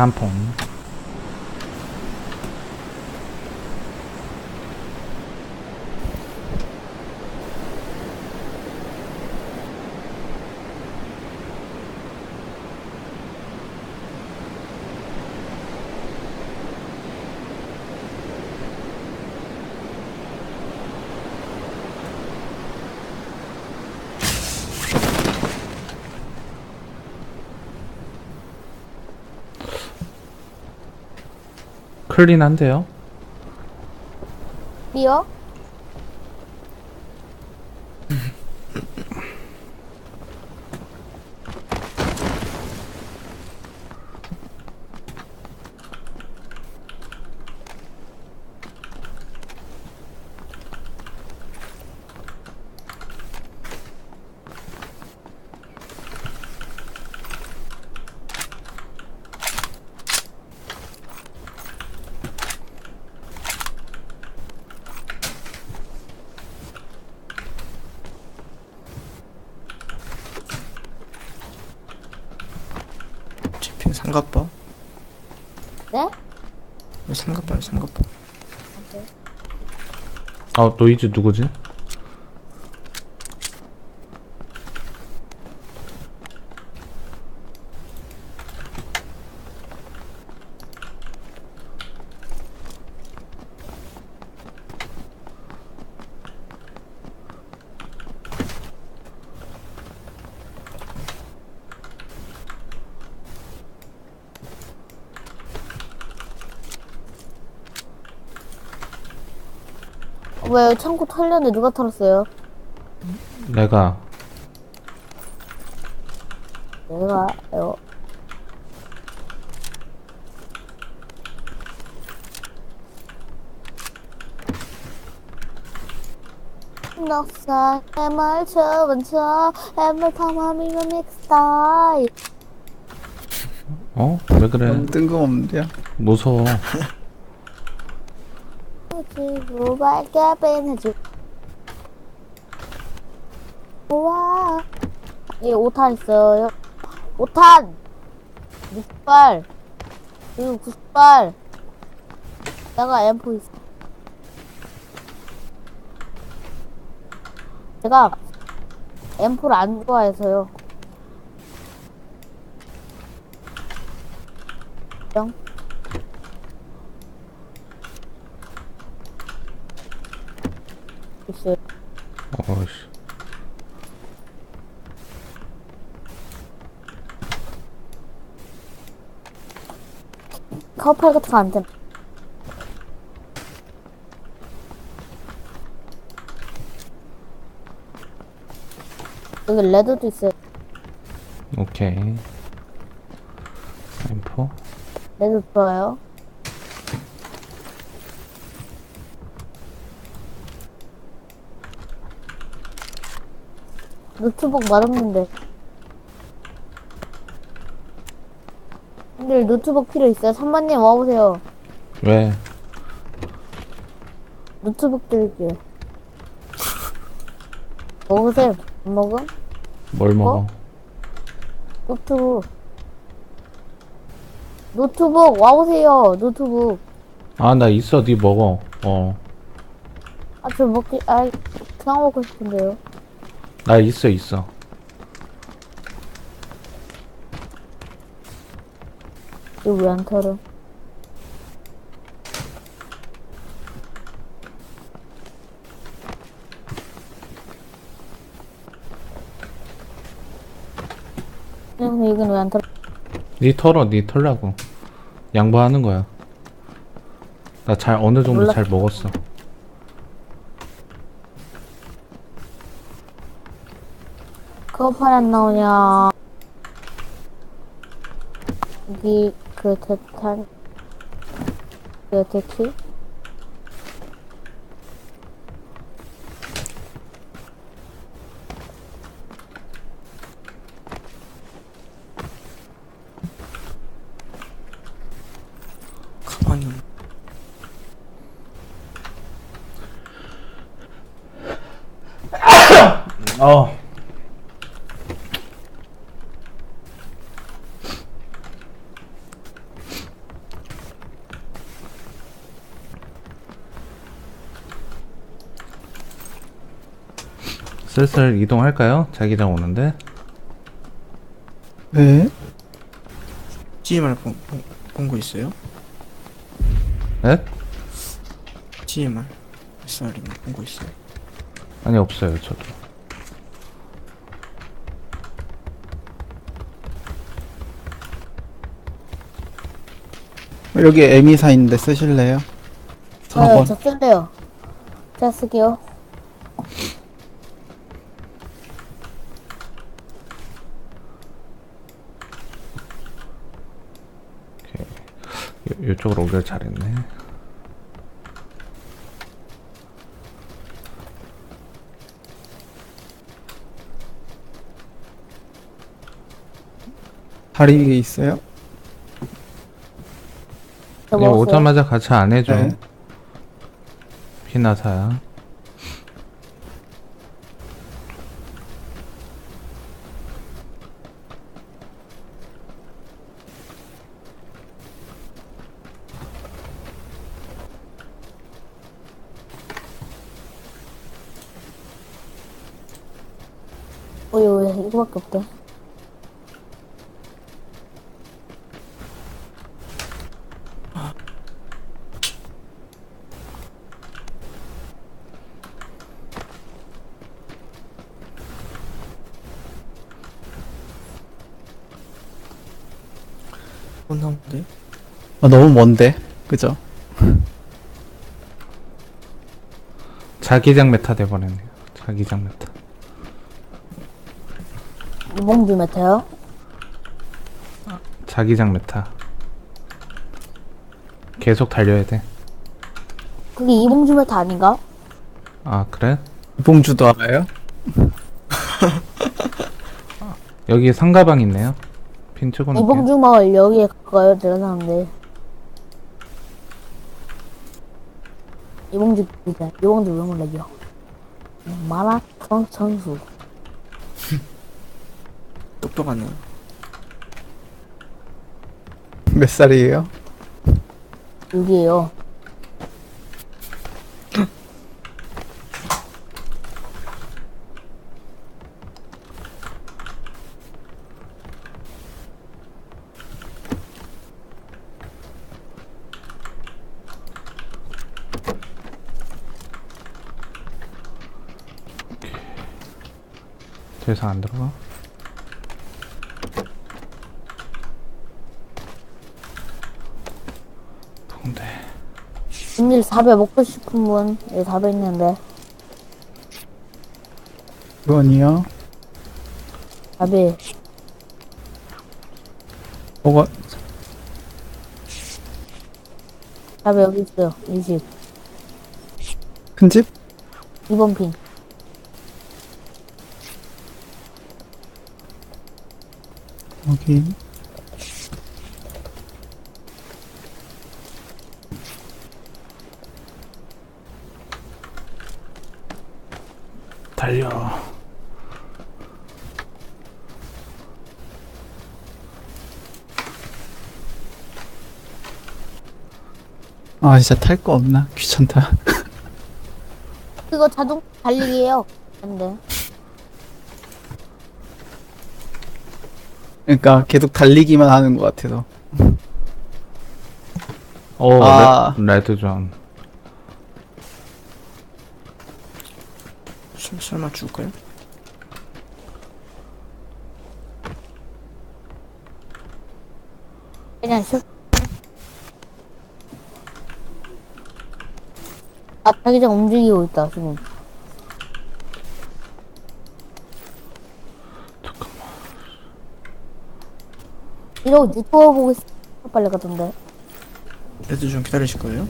3폰. 클린한데요? 미요? 지핑 삼각바? 네? 삼각바요 삼각바 아, 노이즈 누구지? 왜 창고 털렸는데 누가 털었어요? 내가 내가 요. 넉살 해말 저번처 해말 탐함이면 넥스타일 어? 왜 그래? 너무 뜬금없는데요? 무서워. 밝게 빼내줘 우와. 예 5탄 있어요. 5탄! 60발. 그리고 90발. 내가 M4 있어. 제가 M4를 안 좋아해서요. 뿅 있어요 어이씨. 커플 같은 거안 돼. 여기 레드도 있어요. 오케이. 엠포. 레드 좋아요. 노트북 맛없는데. 근데 노트북 필요 있어요? 3번님 와보세요. 왜? 노트북 드릴게요. 먹으세요. 안 먹음? 뭘 먹어? 노트북. 노트북 와보세요. 노트북. 아, 나 있어. 니 먹어. 어. 아, 저 먹기, 아, 그냥 먹고 싶은데요. 나 있어, 있어. 이거 왜 안 털어? 응, 이건 왜 안 털어? 니 털어, 니 털라고. 양보하는 거야. 나 잘, 어느 정도 몰라. 잘 먹었어. 그거 팔안 나오냐? 여기 그 대탄 그 대키 슬슬 이동할까요? 자기장 오는데. 네. GMR 본거 있어요? 네? GMR SR이나 본거 있어요? 아니 없어요 저도. 여기 에미사 있는데 쓰실래요? 네, 4번 저 쓸래요. 제가 쓸게요. 요, 요쪽으로 오길 잘했네. 다리 위에 있어요? 먹었어요. 오자마자 같이 안 해줘. 네. 피나사야. 어이, 혼나는데? 아, 너무 먼데 그죠? 자기장 메타 돼버렸네요. 자기장 메타. 이봉주 메타요? 자기장 메타. 계속 달려야 돼. 그게 이봉주 메타 아닌가? 아 그래? 봉주도 알아요? 여기 상가방 있네요. 핀 찍어놓을게요. 이봉주 마을 여기에 가까요? 내가 사는데. 이봉주. 이봉주 왜 몰라요? 마라톤 선수. 똑똑하네. 몇 살이에요? 여기에요. 저기서 안 들어가? 음질 4배 먹고 싶은 분, 예, 4배 있는데. 그건이요? 4배. 뭐가 4배 여기 있어요. 20. 큰 집? 2번 핀. 여기 달려. 아 진짜 탈 거 없나? 귀찮다 그거 자동 달리기예요. 근데. 그러니까 계속 달리기만 하는 것 같아서 오 아. 레, 레드존. 설- 설마 죽을까요? 그냥 슉. 아, 자기장 움직이고 있다, 지금. 잠깐만. 이러고 유튜브 보고 있어. 빨리 가던데. 애들 좀 기다리실 거예요?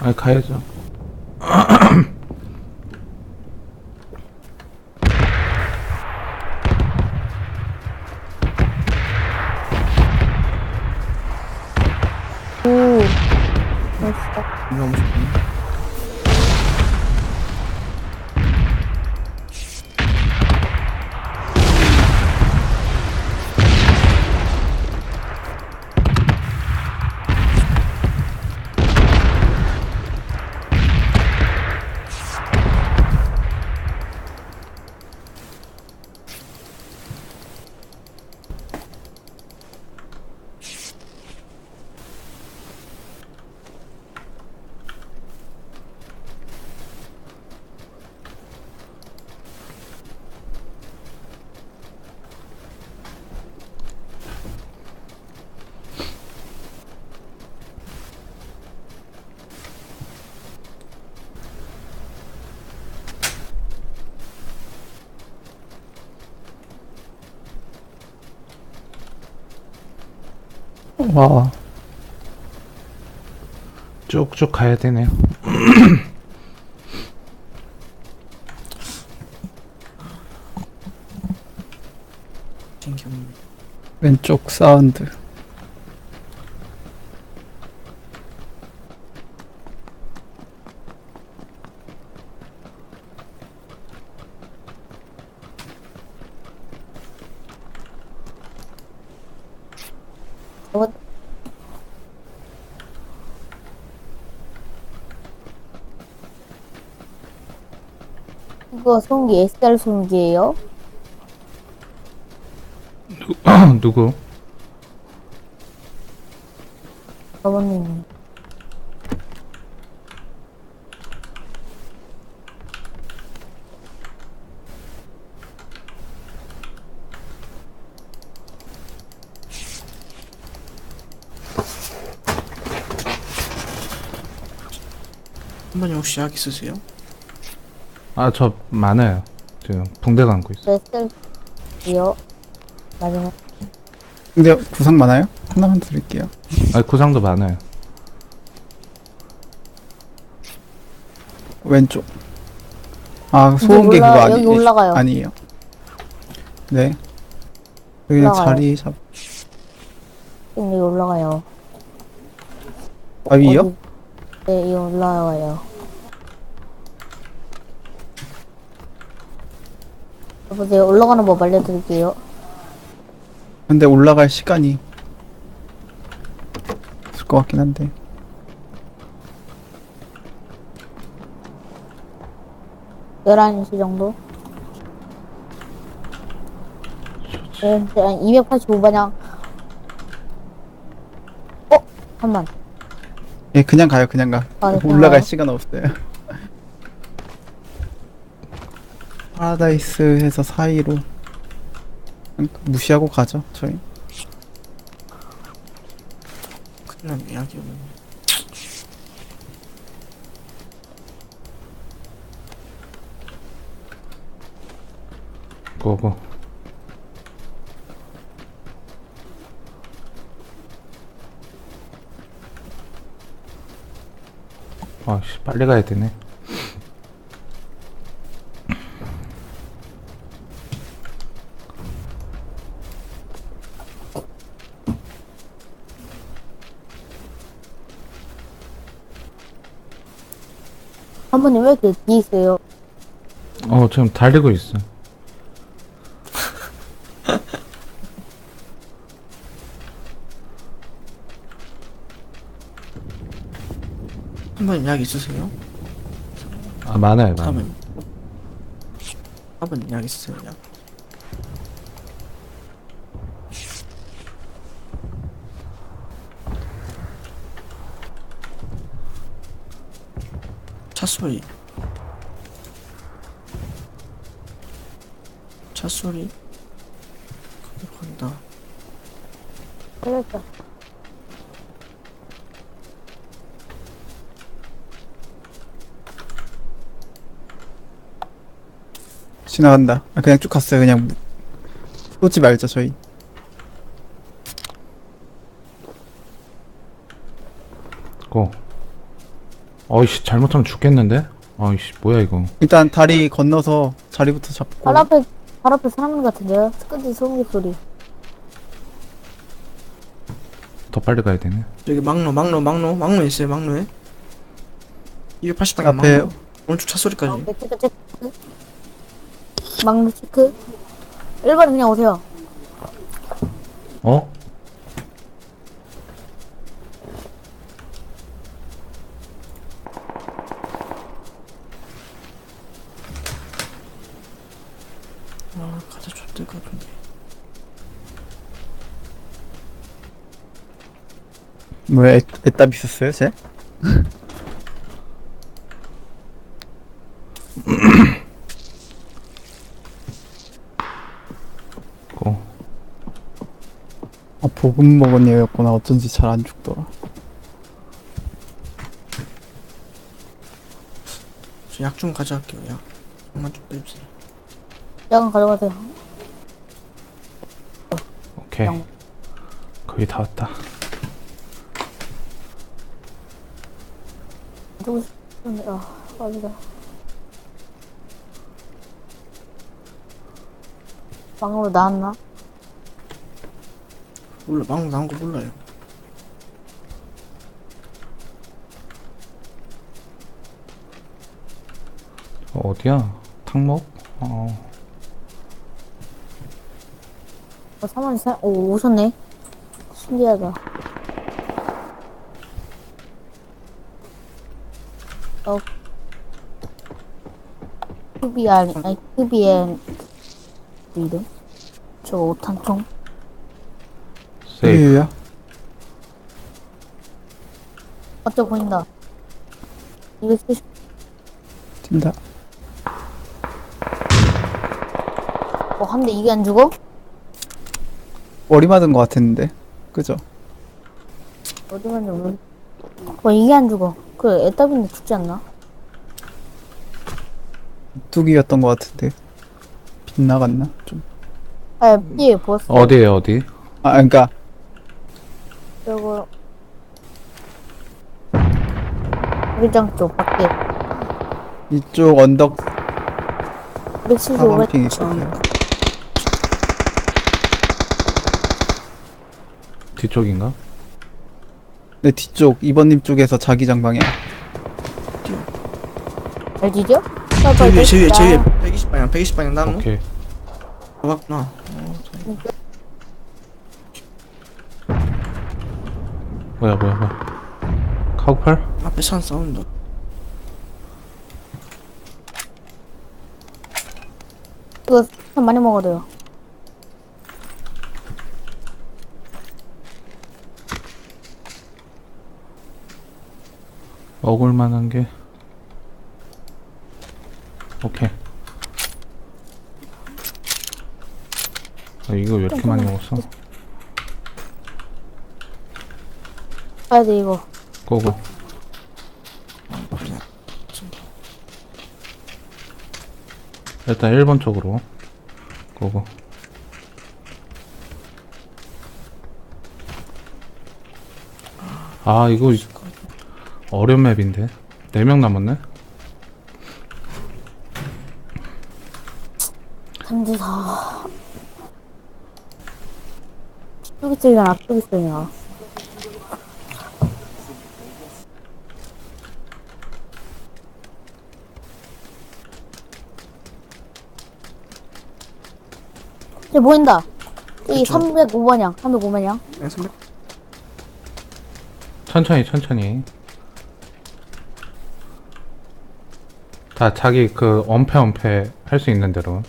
아니 가야죠. 오. 멋있다. 너무 와 쭉쭉 가야 되네요. 왼쪽 사운드 어, 이거 송기 SR 송기예요? 누구? 아버님. 한번님 혹시 약 있으세요? 아, 저 많아요. 지금 붕대 감고 있어. SR이요? 마지막. 근데 구상 많아요? 하나만 드릴게요 아, 구상도 많아요. 왼쪽 아 소음기 올라- 그거 아니 여기 올라가요. 아니에요 네 여기 올라가요. 자리 잡 여기 올라가요. 아 위요? 어디? 네, 이 올라와요. 여보세요, 올라가는 법 알려드릴게요. 근데 올라갈 시간이 있을 것 같긴 한데 11시 정도? 네, 한 285반향. 어? 잠깐만. 예 그냥 가요 그냥 가 아, 네, 그냥 올라갈 가요? 시간 없어요 파라다이스 해서 사이로 무시하고 가죠 저희 큰일 났네, 약이 없네. 고고. 아씨, 빨리 가야 되네. 한 번님 왜 이렇게 있어요? 어, 지금 달리고 있어. 한번님 약 있으세요? 아, 많아요, 많아요. 한번. 한번님 약 있으세요? 약. 소리. 차 소리. 거기로 간다. 살렸다. 지나간다 아, 그냥 쭉 갔어요 그냥 무- 쏘지 말자 저희 고. 어이씨, 잘못하면 죽겠는데? 어이씨, 뭐야, 이거. 일단 다리 건너서 자리부터 잡고 발 앞에, 발 앞에 사람 같은데요? 스크지 소음기 소리. 더 빨리 가야 되네. 여기 막로, 막로, 막로, 막로에 있어요, 막로에. 280방향 앞에 막로. 오른쪽 차 소리까지. 어, 네, 체크, 체크. 막루 체크. 1번 그냥 오세요. 어? 아, 가자, 좆될 것 같은데. 뭐야 애, 애답 있었어요 쟤? 고. 아 보금 먹은 얘였구나 어쩐지 잘 안 죽더라 저약좀 가져갈게요, 약. 약만 좀 빼주세요. 약간 가져가세요. 오케이. 영. 거의 다 왔다. 누구 싶은데, 아, 빠지다. 방으로 나왔나? 몰라 망 나온 거 몰라요 어, 어디야? 탕목? 어. 어, 사만이 사, 오, 오셨네. 신기하다. QBR, 아니, QBN, 이름? 저 오탄총? 세이프. 예야 어쩌 보인다. 이거 쓰시, 뛴다 어, 한대 이게 안 죽어? 머리 맞은 거 같았는데 그죠? 어디만 좀, 어, 이게 안 죽어. 그, 애따빈데 죽지 않나? 뚝이었던 거 같은데 빗나갔나? 좀. 아, 삐에 보았어. 어디에요, 어디? 아 그러니까 저거 우리장 쪽 밖에 이쪽 언덕 175m 4번핑 있었어요 뒤쪽인가? 내 뒤쪽 2번님 쪽에서 자기장 방향 알지죠? 저 위에 저 위에 저 위에 120방향 120방향 나무 오케이. 잡았구나 뭐야, 뭐야, 뭐야. 카우팔? 앞에 산 사운드 이거 참 많이 먹어야 돼요 먹을 만한 게. 오케이. 아, 이거 왜 이렇게 많이 먹었어? 가야 돼 이거 고고. 일단 1번 쪽으로. 고고. 아, 이거 어려운 맵인데. 4명 남았네? 잠지사 쓰이나 앞쪽이 쓰이나 저 보인다 이 그쵸. 305번향 305번향 네, 선배 천천히, 천천히. 다 자기 그 엄폐 엄폐 할 수 있는 대로.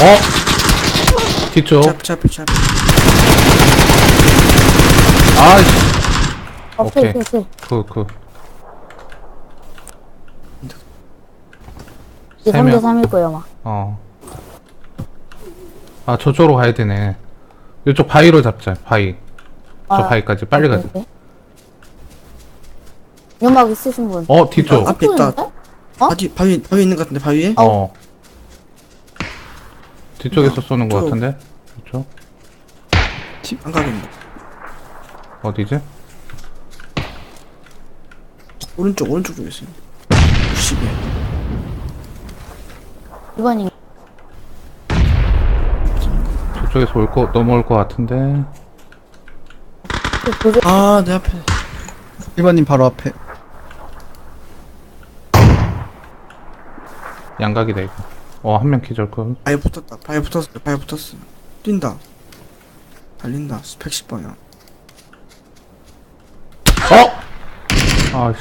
어? 뒤쪽. 차 앞에 차 앞에 차 앞에 아이씨. 오케이 오케이. 오케이 그, 그. 이제 세 3대 명. 3일 거예요 아마 어. 아, 저쪽으로 가야 되네. 이쪽 바위로 잡자, 바위. 저 아, 바위까지 빨리 오케이, 가자. 오케이. 연막 있으신 분 어, 뒤쪽. 앞에 있다 어? 바위 바위 바위 있는 것 같은데 바위에 어. 뒤쪽에서 쏘는 것 저- 같은데? 이쪽? 안 가겠네 어디지? 오른쪽 오른쪽 쪽에 있어요 60에 2번이 저쪽에서 올 거, 넘어올 것 같은데. 도저 아내 앞에 1번님 바로 앞에 양각이다, 이거. 어, 한 명 기절 그. 바위 붙었다 바위 붙었어 바위 붙었어 뛴다 달린다 110방향 어! 아씨.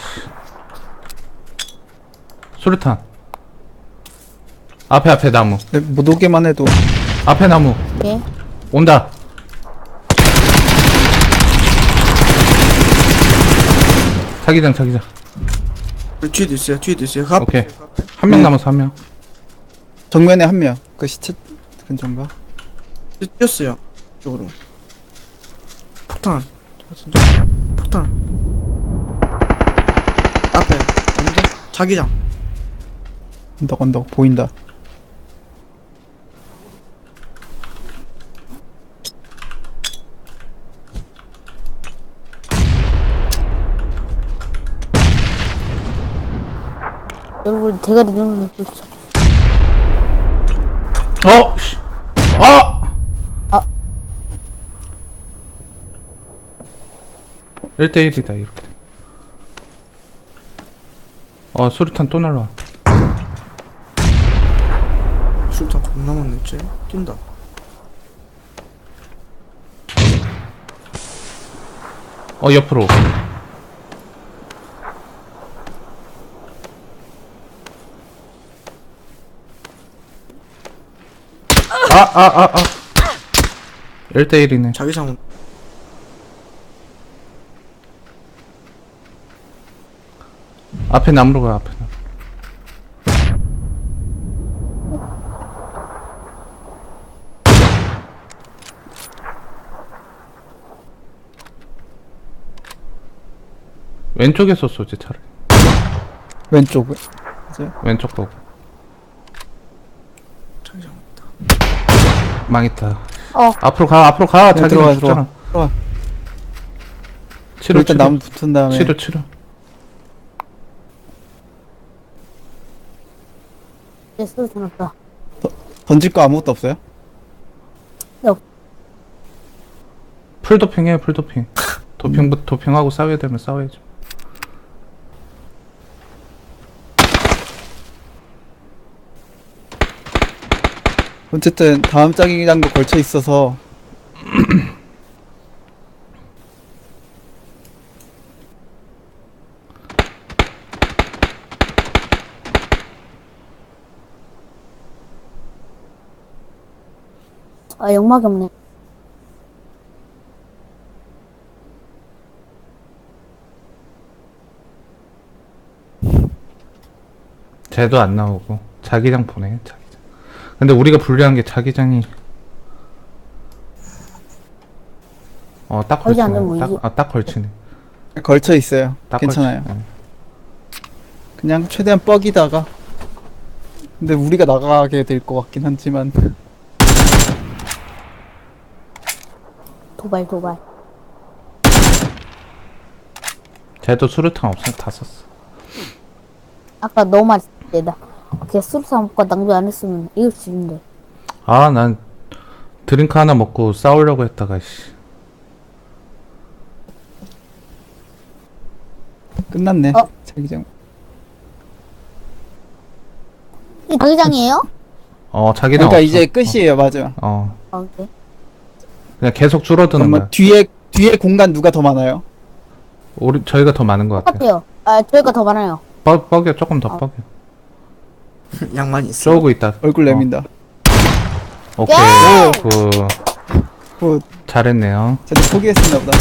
수류탄. 앞에, 앞에 나무. 네, 못 오게만 해도 앞에 나무. 예 온다. 자기장, 자기장. 그 뒤에도 있어요 뒤에도 있어요 그 앞에 오케이. 있어요, 그 앞에. 한명 네. 남았어, 한 명. 정면에 한 명. 그 시체 근처인가? 뛰었어요. 쪽으로. 폭탄. 폭탄. 앞에. 언제? 자기장. 언덕 언덕 보인다. 여러분 대가리 눈을 놓고 어! 씨. 아! 아. 1대1이다 이렇게 어 수류탄 또 날라와 술탄 겁나 많네 쟤 뛴다 어 옆으로 아아 아아 1대1이네. 자기 장은 앞에 나무로 가 앞에 나무. 왼쪽에서 쏘지 차라리 왼쪽. 왼쪽 보고 자기 장 있다 망했다. 어. 앞으로 가 앞으로 가. 네, 자기 들어와, 죽잖아. 들어와. 치료 일단 치료. 나무 붙은 다음에. 치료 치료. 내 수류탄 없다. 던질 거 아무것도 없어요? 풀도핑 해 풀도핑. 도핑 도핑하고 싸워야 되면 싸워야죠 어쨌든 다음 자기장도 걸쳐 있어서 아 영막이 없네. 쟤도 안 나오고 자기장 보내 자기장 근데 우리가 불리한 게 자기장이 어 딱 거기 안 걸치네 되면 딱, 아, 딱 걸치네 걸쳐 있어요. 딱 괜찮아요. 걸치- 어. 그냥 최대한 뻑이다가 근데 우리가 나가게 될 것 같긴 하지만 도발 도발. 쟤도 수류탄 없어 다 썼어 아까 너무 때 다. 걔 수류탄 먹고 낭비 안 했으면 이길 수 있는데. 아 난 드링크 하나 먹고 싸우려고 했다가 씨 끝났네. 어? 자기장. 이 자기장이에요? 어 자기장 그러니까 없어. 이제 끝이에요. 맞아. 어아 그래? 그냥 계속 줄어드는 그러면 거야 뒤에 뒤에 공간 누가 더 많아요? 우리 저희가 더 많은 것 같아 똑같아요. 아 저희가 더 많아요. 뻐, 뻐겨 조금 더 아. 뻐겨 양만 있어 쏘고 있다 얼굴 어. 내민다. 오케이 예! 굿 뭐 잘했네요 쟤도 포기했었나 보다.